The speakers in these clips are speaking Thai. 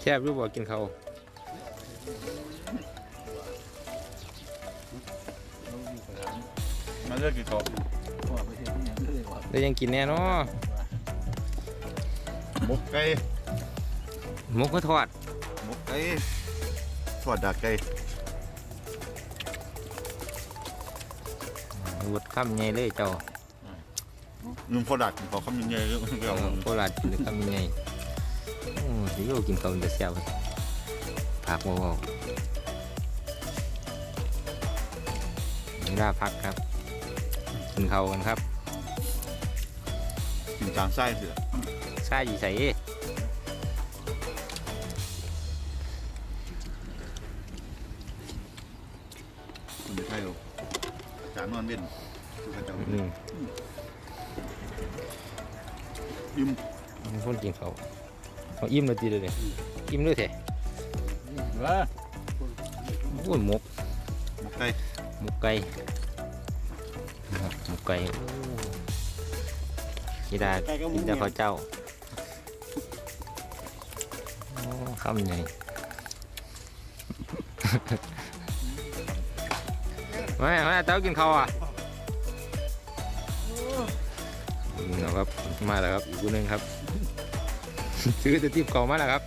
แซ่บรู้บ่กินเขาวมาเลือกกี่กล่องแล้วยังกินแน่เนาะหมกไก่หมกก็ทอดหมกไก่ทอดดากไก่วดคำใหญ่เลยเจ้า นุ่มพอดักขอคำยังไงก็ไม่เอเอาอโคราชกินคำใหญ่โอ้สิโยกินเขาวแต่แซ่บเลยผักบ่เว้าเวลาพักครับกินเขากันครับกินจางไส้เสือซาอยู่ใส่คุณจะใช่หรอจานนอนเว้นคือกันเจ้า อืมยิ้มมีคนกินเขาวเอาอิ่มเลยทีเดียวเลยอิ่มเลยแท้ว่าโอ้ยหมกหมกไก่หมกไก่นะครับหมกไก่โอ้กีดากินแต่ข้าวเจ้าโอ้คำใหญ่มามาเต้ากินข้าวอะ นี่นะครับมาแล้วครับอีกคนหนึ่งครับ ซื้อตัวทิพย์เขามาแล้วครับ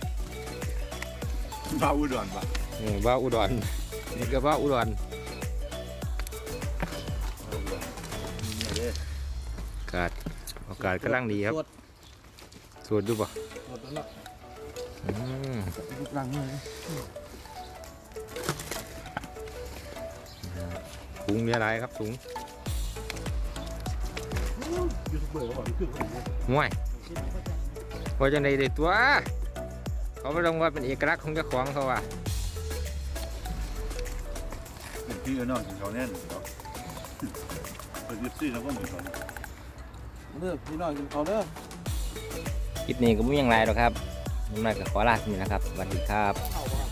บ้าอุดรปะอืมบ้าวอุดรนี่ก็บ้าวอุดรเนี่ยเด้อากาศอากาศกำลังดีครับตรวจสวดดูป่ะตรวจแล้วเนาะอืมรูปร่างเลยถุงมีอะไรครับถุง ยูทูบเบอร์เขาบอกคือคนเนี่ยห่วยว่าจะในเด็ดตัว เขาไม่ต้องว่าเป็นเอกลักษณ์ของเจ้าของเขาว่ะเป็นที่นอนกินเขาแน่นเนาะเป็นยิปซี่แล้วก็เหมือนกันเด้อพี่น้องกินข้าวเด้อคลิปนี้ก็ไม่ยังไรหรอกครับน้ำหนักกับขอลาที่นี่นะครับสวัสดีครับข้าว